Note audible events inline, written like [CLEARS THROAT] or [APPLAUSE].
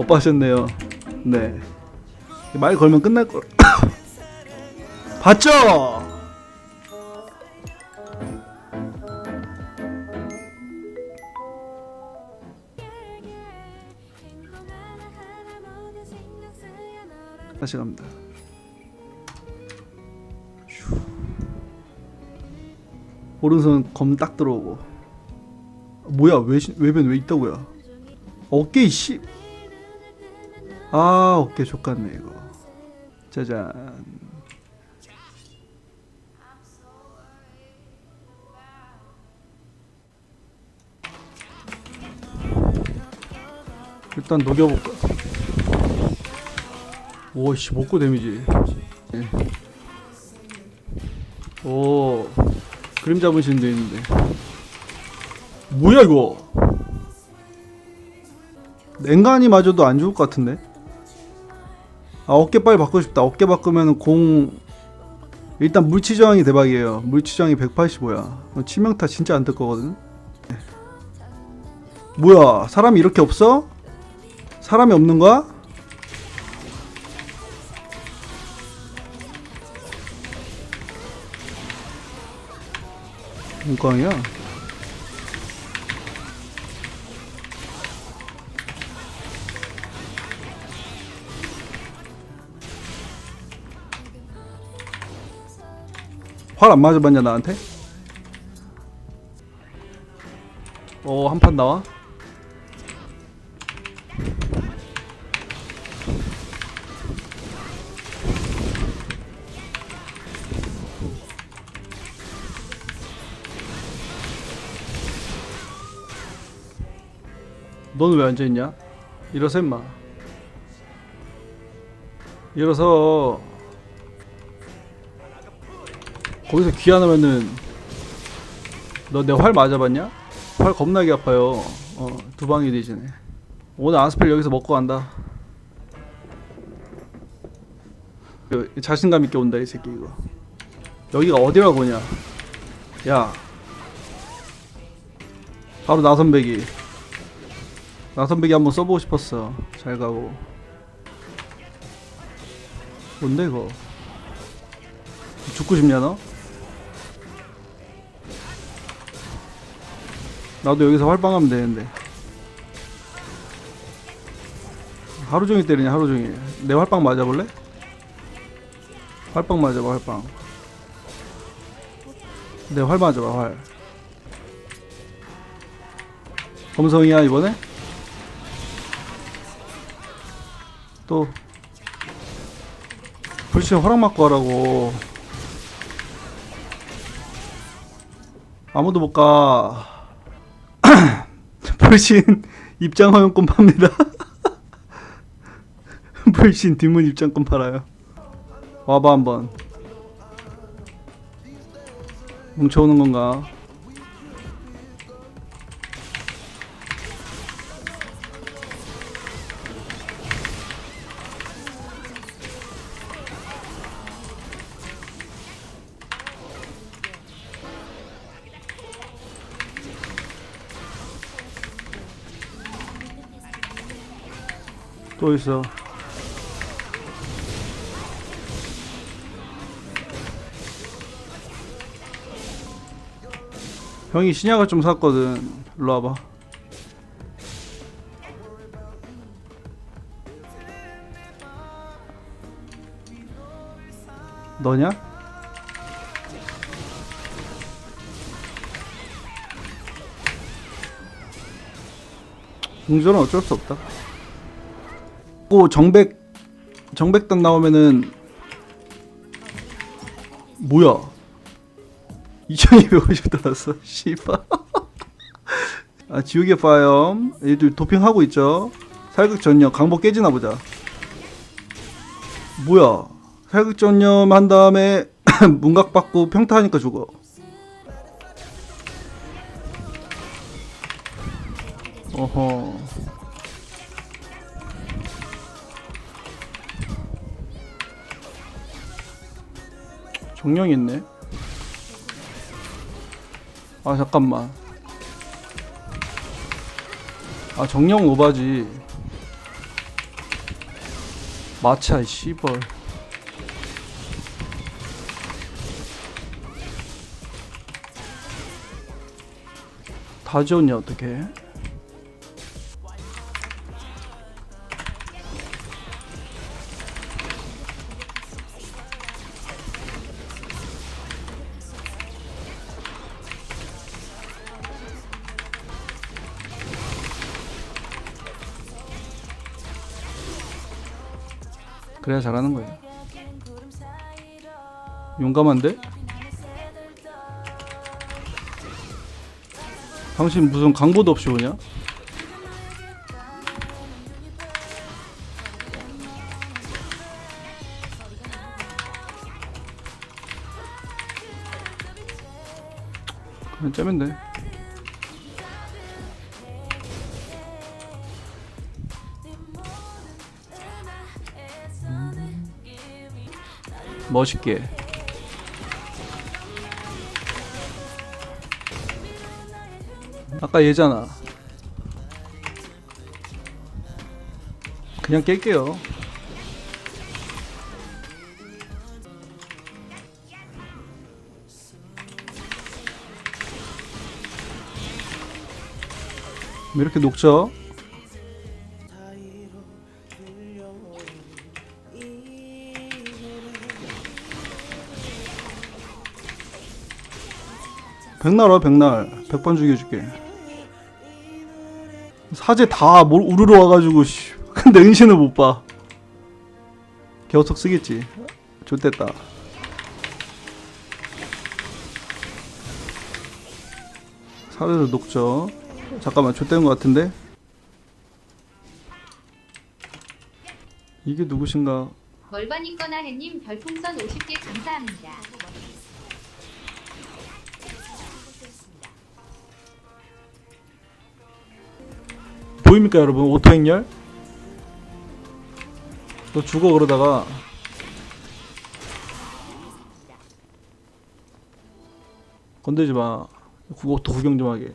오빠 하셨네요. 네. 말 걸면 끝날 걸. [COUGHS] 봤죠? 다시 갑니다. 슈. 오른손 검 딱 들어오고. 뭐야 외신 외변 왜 있다고요? 어깨 씨. 아 어깨 족같네 이거. 짜잔. 일단 녹여볼까. 오씨 목구 데미지. 예. 오 그림 잡으시는 데 있는데. 뭐야 이거? 냉간이 맞아도 안 죽을 것 같은데? 아 어깨 빨리 바꾸고 싶다. 어깨 바꾸면 공 일단 물치 저항이 대박이에요. 물치 저항이 185야. 치명타 진짜 안뜰 거거든. 네. 뭐야 사람이 이렇게 없어? 사람이 없는 거야? 문광이야? 활 안 맞아봤냐 나한테? 어한판 나와? 너는 왜 앉아있냐? 일어서 임마 일어서 거기서 귀안 하면은 너 내 활 맞아봤냐? 활 겁나게 아파요. 어 두 방이 되지네. 오늘 아스펠 여기서 먹고 간다. 이거 자신감 있게 온다 이 새끼 이거. 여기가 어디라고 보냐? 야. 바로 나선배기. 나선배기 한번 써보고 싶었어. 잘 가고. 뭔데 이거? 죽고 싶냐 너? 나도 여기서 활방하면 되는데. 하루 종일 때리냐 하루 종일. 내 활방 맞아볼래? 활방 맞아봐 활방. 내 활 맞아봐 활. 검성이야 이번에? 또. 불신 허락 맞고 하라고. 아무도 못가 불신 입장 화면권 팝니다. [LAUGHS] 불신 뒷문 입장권 팔아요. 와봐 한번. 뭉쳐오는 건가 또 있어. 형이 신약을 좀 샀거든. 일로 와봐. 너냐? 공전은 어쩔 수 없다 고 정백 정백단 나오면은 뭐야? 2250 달았어 [LAUGHS] 씨발. 아 지옥의 파염. 얘들 도핑하고 있죠? 살극 전염. 강보 깨지나 보자. 뭐야? 살극 전염 한 다음에 [CLEARS THROAT] 문각 받고 평타하니까 죽어. 어허 정령 있네. 아 잠깐만. 아 정령 오바지. 마차 씨벌 다 지웠냐 어떡해 그래야 잘하는 거예요 용감한데? 당신 무슨 강보도 없이 오냐? 째면 돼. 멋있게. 아까 얘잖아. 그냥 깰게요. 왜 이렇게 녹죠? 백날 와 백날. 백번 죽여줄게. 사제 다뭘 우르르 와가지고 씨. [LAUGHS] 근데 은신을 못봐. 계속 쓰겠지. 좋됐다. 사례를 녹죠. 잠깐만 좋된 것 같은데? 이게 누구신가? 멀바니꺼나 해님 별풍선 50개 감사합니다. 보입니까 여러분? 오토 행렬? 너 죽어 그러다가. 건들지 마. 오토 구경 좀 하게